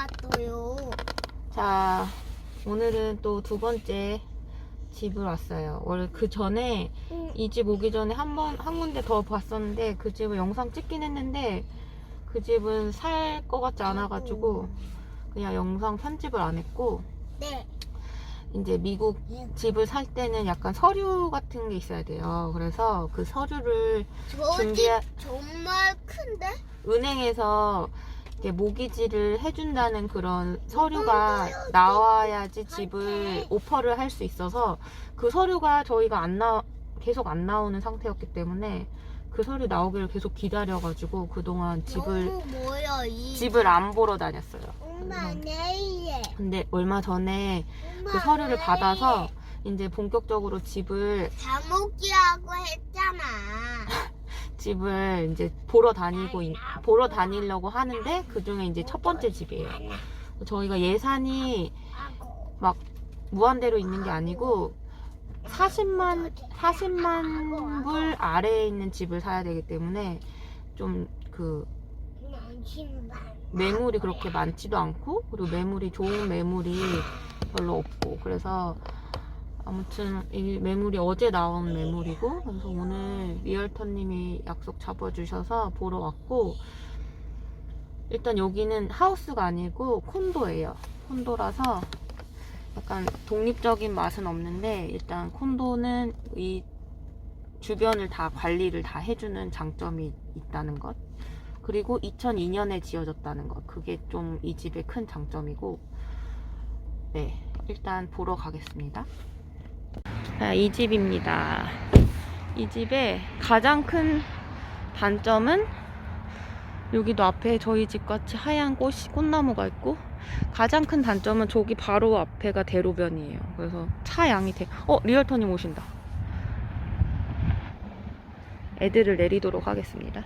왔어요. 자, 오늘은 또 두 번째 집을 왔어요. 원래 그 전에 응. 이 집 오기 전에 한 번, 한 군데 더 봤었는데 그 집을 영상 찍긴 했는데 그 집은 살 것 같지 않아가지고 그냥 영상 편집을 안 했고 네. 이제 미국 집을 살 때는 약간 서류 같은 게 있어야 돼요. 그래서 그 서류를 저집 준비해- 정말 큰데? 은행에서 모기지를 해준다는 그런 서류가 나와야지 집을 오퍼를 할 수 있어서 그 서류가 저희가 안 나, 계속 안 나오는 상태였기 때문에 그 서류 나오기를 계속 기다려가지고 그동안 집을, 뭐야 이. 집을 안 보러 다녔어요. 엄마 내일에. 근데 얼마 전에 엄마 그 서류를 내일에. 받아서 이제 본격적으로 집을, 다목이라고 했잖아. 집을 이제 보러 다니고, 있- 보러 다니려고 하는데 그 중에 이제 첫 번째 집이에요. 저희가 예산이 막 무한대로 있는 게 아니고 40만 40만 불 아래에 있는 집을 사야 되기 때문에 좀 그 매물이 그렇게 많지도 않고 그리고 매물이 좋은 매물이 별로 없고 그래서 아무튼 이 매물이 어제 나온 매물이고 그래서 오늘 리얼터님이 약속 잡아주셔서 보러 왔고 일단 여기는 하우스가 아니고 콘도예요. 콘도라서 약간 독립적인 맛은 없는데 일단 콘도는 이 주변을 다 관리를 다 해주는 장점이 있다는 것. 그리고 2002년에 지어졌다는 것. 그게 좀 이 집의 큰 장점이고 네 일단 보러 가겠습니다 자, 이 집입니다 이 집의 가장 큰 단점은 여기도 앞에 저희 집 같이 하얀 꽃, 꽃나무가 있고 가장 큰 단점은 저기 바로 앞에가 대로변이에요. 그래서 차 양이 되. 어 리얼터님 오신다. 애들을 내리도록 하겠습니다.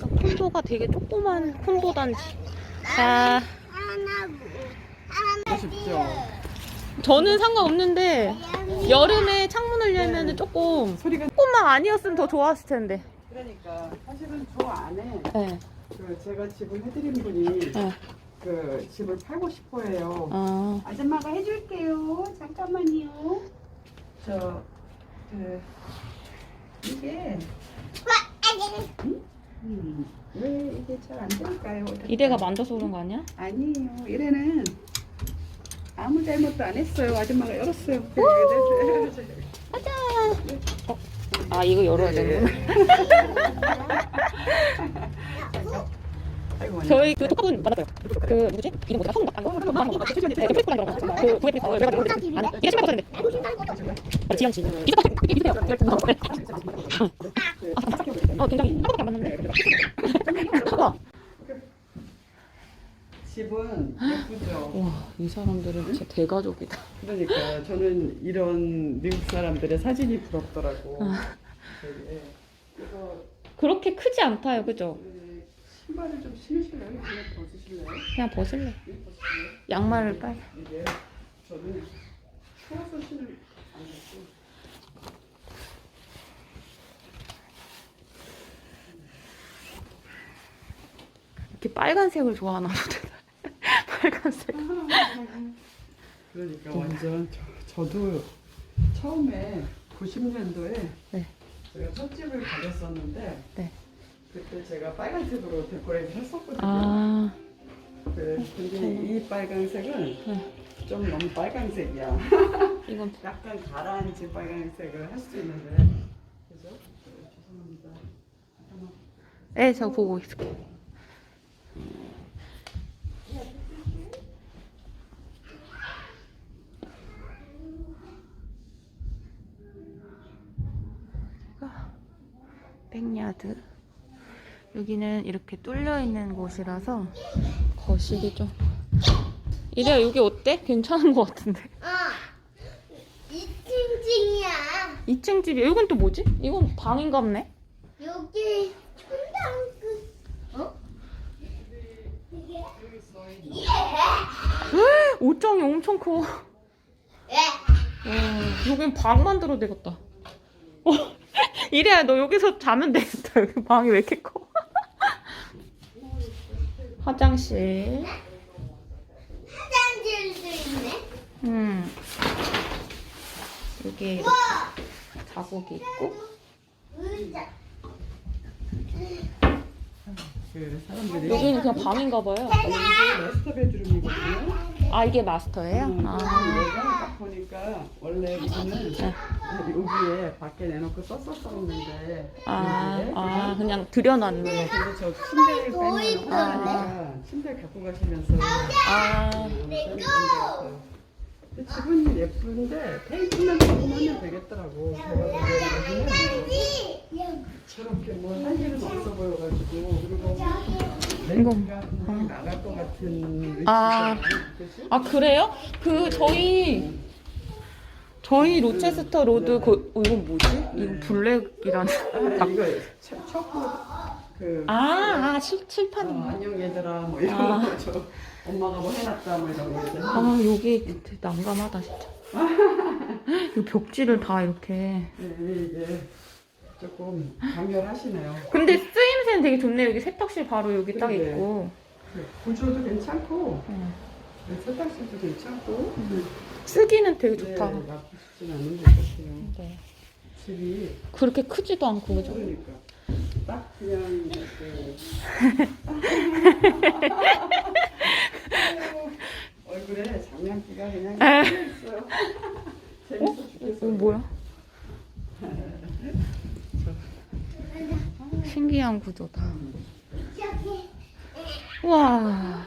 콘도가 되게 조그만 콘도 단지. 자, 하나 하나. 저는 상관없는데 여름에 창문을 열면 조금 소리가 조금만 아니었으면 더 좋았을 텐데. 그러니까 사실은 저 안에 네. 그 제가 집을 해드린 분이 네. 그 집을 팔고 싶어해요. 아, 아줌마가 해줄게요. 잠깐만요. 저 그, 이게 음, 왜 이게 잘 안 될까요? 이래가 만져서 그런 거 아니야? 아니에요. 이래는 아무 잘못도 안 했어요. 아줌마가 열었어요. 아 이거 열어야 되는 저희 그 톡은 받았어요. 그 누구지? 이름 뭐더라? 성우 아니 성우 성우 그 페이스북이랑 그런 거. 그 구글 페이스 내가 모르겠어. 아니 이게 신발 벗었는데. 아, 지영 씨. 비슷해. 비슷해요. 어 굉장히 한 번밖에 안 봤는데. 와. 집은 예쁘죠. 와 이 사람들은 진짜 대가족이다. 그러니까 저는 이런 미국 사람들의 사진이 부럽더라고. 아. 되게. 그렇게 크지 않다요, 그죠? 그 신발을 좀 신으실래요? 그냥 벗으실래요? 그냥 벗을래. 이거 벗으실래요? 양말을 빨. 이게 저는 추워서 신을 안 이렇게 빨간색을 좋아하나 보다. 빨간색. 그러니까 완전 저, 저도 처음에 90년도에 네. 제가 첫 집을 가졌었는데 네. 그때 제가 빨간색으로 데코레이션 했었거든요. 아, 그, 근데 이 빨간색은 네. 좀 너무 빨간색이야. 이건 약간 가라앉은 빨간색을 할 수 있는데. 그죠? 네, 죄송합니다. 네, 저 보고 있을게요. 백야드. 여기는 이렇게 뚫려 있는 곳이라서 거실이 좀. 이래야 여기 어때? 괜찮은 것 같은데. 어. 이층층이야. 2층 집이 여긴 또 뭐지? 이건 방인가 보네. 여기 천장 끝. 어? 이게 옷장이 엄청 커. 왜? 와, 여긴 방 만들어도 되겠다. 어, 이래야 너 여기서 자면 되겠다. 여기 방이 왜 이렇게 커? 화장실. 화장실도 있네. 음. 여기 이렇게 자국이 있고. 의자. 그 사람들이 여기는 그냥 방인가 봐요. 마스터 베드룸이거든요. 아 이게 마스터예요? 음, 아. 내가 딱 보니까 원래 여기는 여기에 밖에 내놓고 썼었었는데 아, 아 그냥 들여놨는 거. 근데 저 침대를 빼면? 아, 침대 갖고 가시면서 아. 근데 집은 예쁜데 페인트만 조금 하면 되겠더라고. 제가 보기에는 여기는 저렇게 뭐할 일은 없어 보여가지고 그리고 그냥 나갈 것 같은 아. 위치잖아요. 그치? 아 그래요? 그 저희 저희 로체스터 로드 그 어, 이건 뭐지? 이거 블랙이라는. 아, 이거 첫- 첫그 아, 아 칠, 칠판. 어, 안녕 얘들아 뭐 이런 아. 거저 엄마가 뭐 해놨다 뭐 이런 거 이제 아 여기 되게 난감하다 진짜. 이 벽지를 다 이렇게. 네, 이게 조금 강렬하시네요. 근데 쓰임새는 되게 좋네요. 여기 세탁실 바로 여기 딱 그러게. 있고. 그 구조도 괜찮고 응. 네, 세탁실도 괜찮고 쓰기는 되게 네, 좋다. 나쁘진 않은 것 같아요. 네. 집이 그렇게 크지도 않고 그죠? 그러니까 딱 그냥 그 얼굴에 장난기가 그냥 있어요. 재밌어 죽겠어. 이거 뭐야? 신기한 구조다. 와, 봐봐.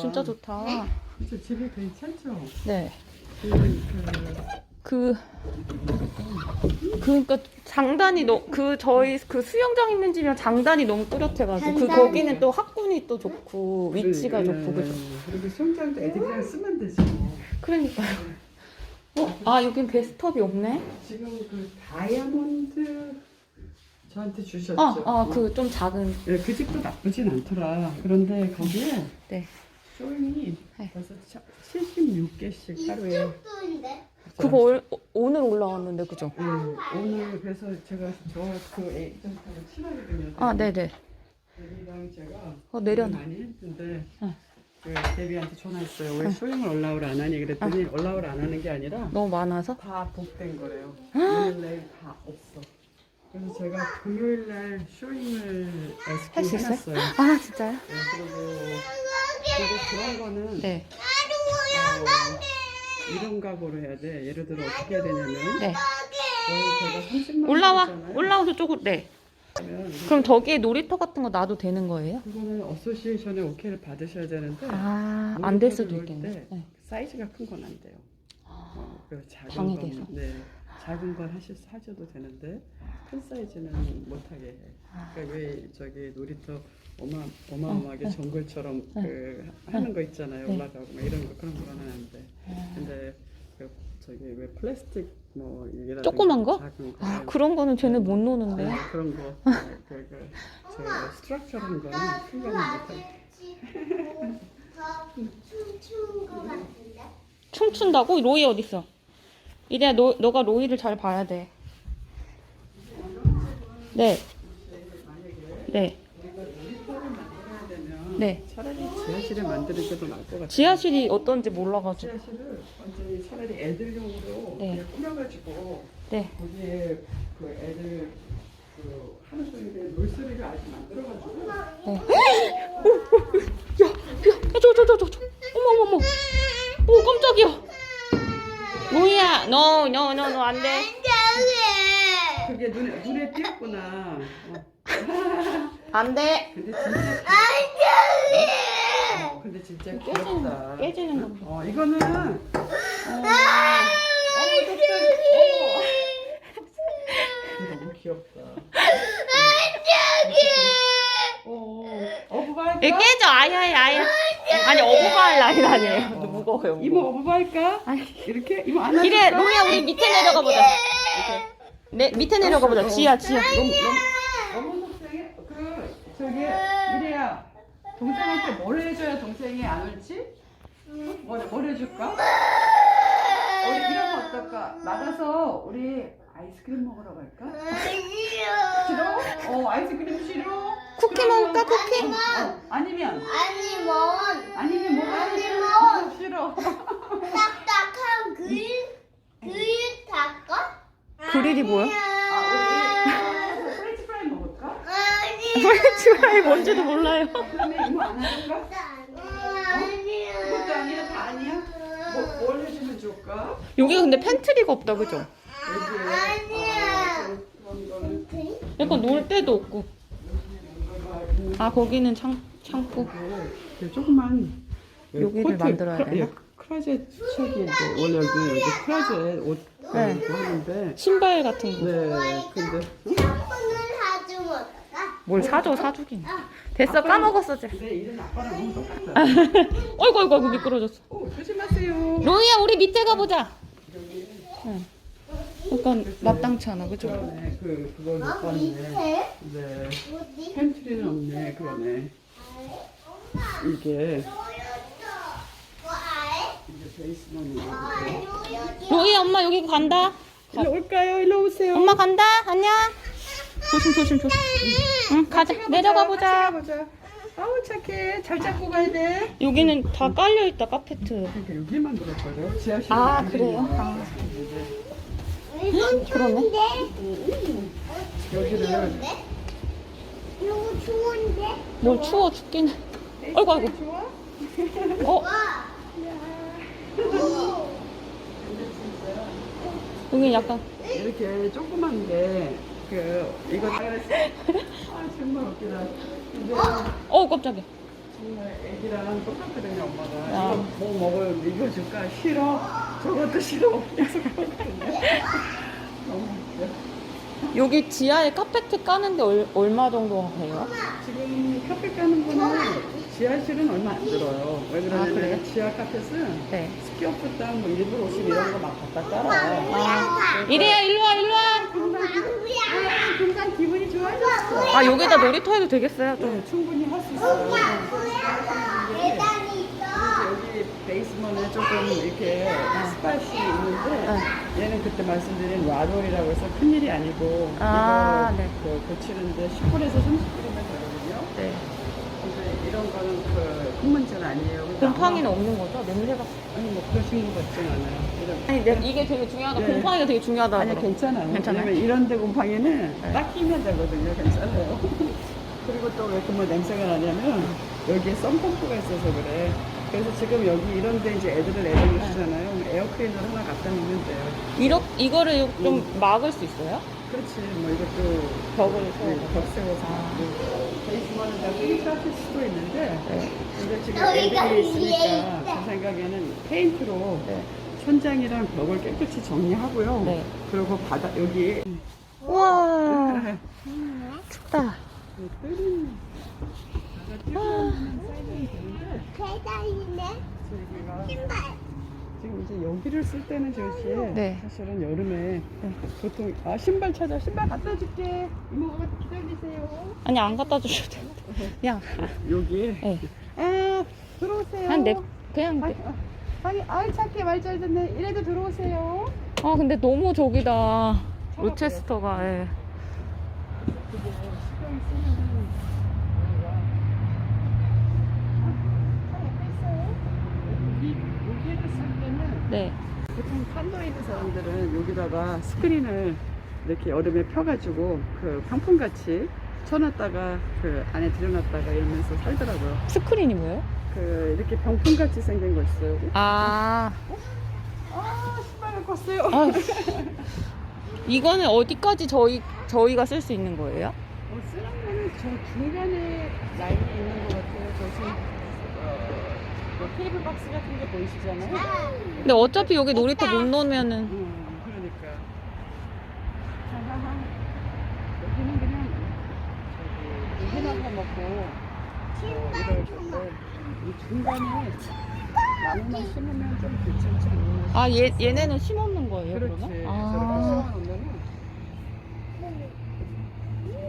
진짜 좋다. 진짜 집이 괜찮죠? 네. 그, 그 그러니까 장단이 너그 저희 그 수영장 있는 집이랑 장단이 너무 뚜렷해가지고 그 장단이. 거기는 또 학군이 또 좋고 위치가 그, 좋고 예, 그죠? 그리고 수영장도 애들이 그냥 쓰면 되지 뭐. 그러니까요. 어, 아 여긴 베스트업이 없네. 지금 그 다이아몬드 저한테 주셨죠? 아, 아 그 좀 작은. 예, 그 집도 나쁘진 않더라. 그런데 거기에 네. 쇼잉이 네. 벌써 76개씩 하루에. 이쪽도 있네. 그거 올- 오늘 올라왔는데 그죠? 예, 오늘 그래서 제가 저그 에이전트를 친하거든요. 아 네네. 데뷔랑 제가 어, 내려놔. 많이 했는데 응. 그 데뷔한테 전화했어요. 왜 쇼잉을 올라오를 안 하니 그랬더니 올라오를 안 하는 게 아니라 너무 많아서. 다 복된 거래요. 오늘 내일 다 없어. 그래서 제가 금요일 날 쇼잉을 할 수 있어요? 해놨어요. 아 진짜요? 네, 그리고 근데 그런 거는 네. 어, 이런 각오로 해야 돼. 예를 들어 어떻게 해야 되냐면 네. 거의 제가 30만 올라와. 올라와서 쪽으로. 네. 그러면 그럼 저기에 놀이터 같은 거 놔도 되는 거예요? 그거는 어소시에이션의 오케이를 받으셔야 되는데 아, 안 될 수도 놀이터를 있겠네. 때 네. 사이즈가 큰 건 안 돼요. 어, 그 작은 방해돼서? 건, 네, 작은 건 하실 하셔도 되는데 큰 사이즈는 못하게 해. 아. 그러니까 왜 저기 놀이터 어마 어마어마하게 정글처럼 네. 그 하는 거 있잖아요. 네. 올라가고 막 이런 거 그런 거는 안 돼. 근데 그 저기 왜 플라스틱 뭐 이게 조그만 거? 작은 거 아, 그런 거는 쟤네 못 노는데. 네, 그런 거. 네, 그, 그, 저 스트럭처런 거는 큰 거는 못해. 더 춤추는 것 같은데. 춤춘다고? 로이 어딨어? 이래야 너, 너가 로이를 잘 봐야 돼. 네. 네. 네. 차라리 지하실에 만드는 게 더 나을 것 같아요. 지하실이 어떤지 몰라가지고. 지하실을 완전히 차라리 애들용으로 네. 그냥 꾸며가지고 네. 거기에 그 애들 그 하는 소리를 놀소리를 아직 만들어가지고 야, 야, 저, 저, 저, 저, 저. 어머, 어머, 어머. 오, 깜짝이야. 너, 너, 너, 안 돼. 저기. 그게 눈에 눈에 띄었구나. 어. 안 돼. 근데 진짜 저기. 어, 근데 진짜 귀엽다. 깨지는 거. 어 이거는 어, 너무 귀엽다. 어, 어부바 할까? 얘 깨져, 아야, 아야. 아니, 어부바할 나이 아니에요. 어. 무거워요. 이모 어부바 할까? 아니. 이렇게 이모 안아줄까? 이래, 로이야, 우리 밑에 내려가 보자. 이렇게. 네, 밑에 내려가 보자. 지하, 지하. 너무 너무 너무 동생이 그 저기 이래야 동생한테 뭘 해줘야 동생이 안 울지? 뭘, 뭘 해줄까? 우리 이러면 어떨까? 나가서 우리 아이스크림 먹으러 갈까? 싫어? 어 아이스크림 싫어? 쿠키 먹을까 쿠키? 아니면 아니면 아니면 아니면 뭐가 아니면 싫어. 딱딱한 그릴 그릴 닦아? 그릴이 뭐야? 아니면 프렌치 프라이 먹을까? 아니면 프렌치 프라이 뭔지도 몰라요. 그러면 이거 안 할까? 그것도 아니야? 다 아니야? 뭐, 뭘 해주면 좋을까? 여기가 근데 팬트리가 없다 그죠? 여기에 아니야. 그런 거는 약간 놀 데도 없고. 아 거기는 창 창고. 그 조그만 그 여기를 코트, 만들어야 크라- 되나? 예, 크라젯 책이 이제 원래 여기 여기 크라젯 옷 네. 하는데 신발 같은 거. 네 근데 샤프는 사주면 어떨까? 뭘 사줘 사주긴. 됐어 까먹었어 쟤. 내 일은 아빠랑 너무 똑같다. 어이구 어이구 어이구 미끄러졌어. 오 조심하세요. 로이야 우리 밑에 가보자. 응. 약간 마땅치 않아 그죠? 그러네 그 그걸 못 어? 봤네. 밑에? 네 어디? 팬트리는 없네 그러네. 이게 로이야 엄마 여기 간다. 일로 올까요? 일로 오세요. 엄마 간다. 안녕. 조심 조심 조심. 응 가자 내려가 보자. 보자. 아우 착해. 잘 잡고 가야 돼. 여기는 다 깔려 있다 카페트. 그러니까 여기만 들었거든. 지하실. 아, 그래요? 아. 그러네. 추운데? 이거 추운데? 뭘 추워 죽긴. 어이구 아이고. 좋아? 어 와. 여기 약간 이렇게 조그만 게, 그, 이거. 아, 정말 웃기다. 근데 어 깜짝이야. 정말 애기랑 똑같거든요, 엄마가. 아. 이거 뭐 먹어요? 이거 줄까? 싫어. 저것도 싫어. 계속 그러거든요. 너무 웃겨. 여기 지하에 카페트 까는데 얼, 얼마 정도 해요? 지금 카페 까는 거는 지하실은 얼마 안 들어요. 왜 아, 그러냐면 그래요? 지하 카펫은 네. 스키어프당 뭐150 이런 거 막 갖다 깔아. 아, 이리야 일로 와 일로 와. 아, 금방 기분이 좋아졌어. 아 여기다 놀이터 해도 되겠어요? 좀. 네, 충분히 할 수 있어요. 여기 베이스먼에 조금 이렇게 스팟이 있는데 얘는 그때 말씀드린 와돌이라고 해서 큰 일이 아니고 아, 이거 네. 그 고치는데 10분에서 30분이면 되거든요. 네. 근데 이런 거는 그 흙먼지는 아니에요. 근데 곰팡이는 없는 거죠? 냄새가. 아니 뭐 그러신 것 같진 않아요. 이런- 아니 내- 이게 되게 중요하다. 네. 곰팡이가 되게 중요하다. 아니 괜찮아요. 괜찮아요? 왜냐면 이런 데 곰팡이는 네. 딱 끼면 되거든요. 괜찮아요. 그리고 또왜 이렇게 뭐 냄새가 나냐면 여기에 썬펌프가 있어서 그래. 그래서 지금 여기 이런 데 이제 애들을 내려놓으시잖아요. 에어클리너를 하나 갖다 놓으면 돼요. 이렇게 이거를 좀 막을 수 있어요? 그렇지. 뭐 이것도 벽을 네, 세워서. 벽 세워서. 아. 베이스먼은 다 프리카트 수도 있는데 네. 근데 지금 여기가 애들이 있으니까. 제 생각에는 페인트로 네. 천장이랑 벽을 깨끗이 정리하고요. 네. 그리고 바닥 여기 우와 춥다. 뜰은 계단이네. 저기가 신발. 지금 이제 여기를 쓸 때는 저시 네. 사실은 여름에 보통 아 신발 찾아 신발 갖다 줄게 이모가 기다리세요 아니 안 갖다 주셔도 돼. 그냥 여기 네. 아 들어오세요 한내 그냥 내. 아니 아이 착해 말 잘 듣네 이래도 들어오세요 아 근데 너무 저기다 로체스터가 예. 그게 신경 쓰면은 여기가 아 옆에 있어요 여기 여기를 쓸 때는 네. 보통 산도에 있는 사람들은 여기다가 스크린을 이렇게 여름에 펴가지고 그 방풍같이 쳐놨다가 그 안에 들여놨다가 이러면서 살더라고요. 스크린이 뭐예요? 그 이렇게 병풍같이 생긴 거 있어요. 아, 아 신발을 껐어요. 아 이거는 어디까지 저희 저희가 쓸 수 있는 거예요? 어, 쓰는 거는 저 중간에 라인이 있는 것 같아요. 뭐 테이블 박스 같은 게 보이시잖아요. 근데 어차피 여기 놀이터 못 놓으면은 음, 그러니까. 하하하. 여기는 그냥 저기 고기나무 먹고 어, 이럴 때이 중간에 나무만 심으면 좀 괜찮지 않나? 아 얘 얘네는 심었는 거예요 그렇지. 그러면? 저렇게 아, 심어놓으면은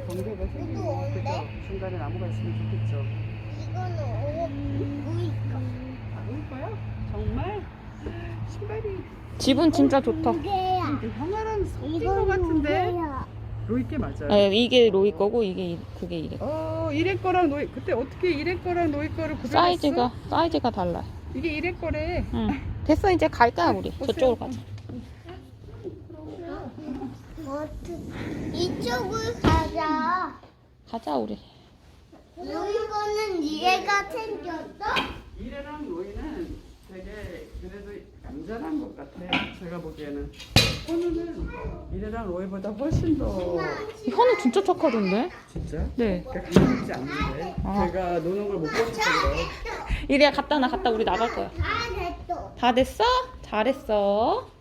경계가 생기고 그죠? 중간에 나무가 있으면 좋겠죠. 이거는 오 우이까. 아, 이거요? 정말 신발이 집은 진짜 좋다. 형아랑 섞인 것 이건 같은데. 로이 게 맞아요. 아, 이게 로이 거고 이게 이- 그게 이래. 어 이래 거랑 노이 그때 어떻게 이래 거랑 노이 거를 구별했어? 사이즈가 사이즈가 달라. 이게 이래 거래. 응. 됐어 이제 갈까 우리 저쪽으로 가자. 이쪽을 가자. 가자 우리. 이거는 얘가 생겼어? 이래랑 로이는 되게 그래도 얌전한 것 같아. 제가 보기에는. 현우는 이래랑 로이보다 훨씬 더 현우 진짜 착하던데? 진짜? 네. 그러니까 강력지 않는데. 아. 제가 노는 걸못 그래. 이리야 갔다 나 갔다 우리 나갈 거야. 다 됐어. 다 됐어? 잘했어. 또